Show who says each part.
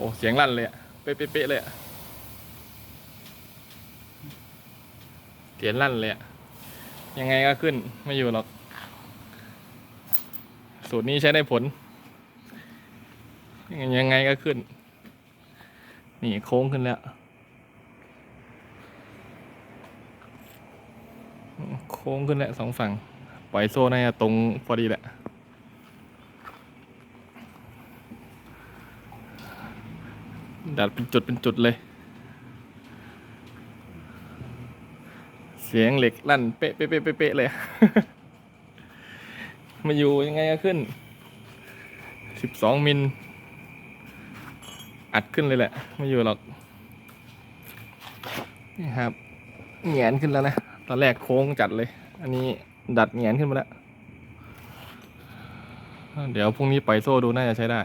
Speaker 1: อ้เสียงลั่นเลยอะเป๊ะๆๆเลยอะเสียงลั่นเลยอะยังไงก็ขึ้นไม่อยู่หรอก สูตรนี้ใช้ได้ผล ยังไงก็ขึ้น นี่โค้งขึ้นแล้ว โค้งขึ้นแล้วสองฝั่ง ปล่อยโซ่น่าจะตรงพอดีแหละ ดัดเป็นจุดเป็นจุดเลย เสียงเหล็กลั่นเป๊ะเป๊ะเป๊ะเป๊ะเลย มาอยู่ยังไงก็ขึ้น สิบสองมิล อัดขึ้นเลยแหละ ไม่อยู่หรอก นี่ครับแหงนขึ้นแล้วนะ ตอนแรกโค้งจัดเลย อันนี้ดัดแหงนขึ้นมาแล้ว เดี๋ยวพรุ่งนี้ปล่อยโซ่ดูน่าจะใช้ได้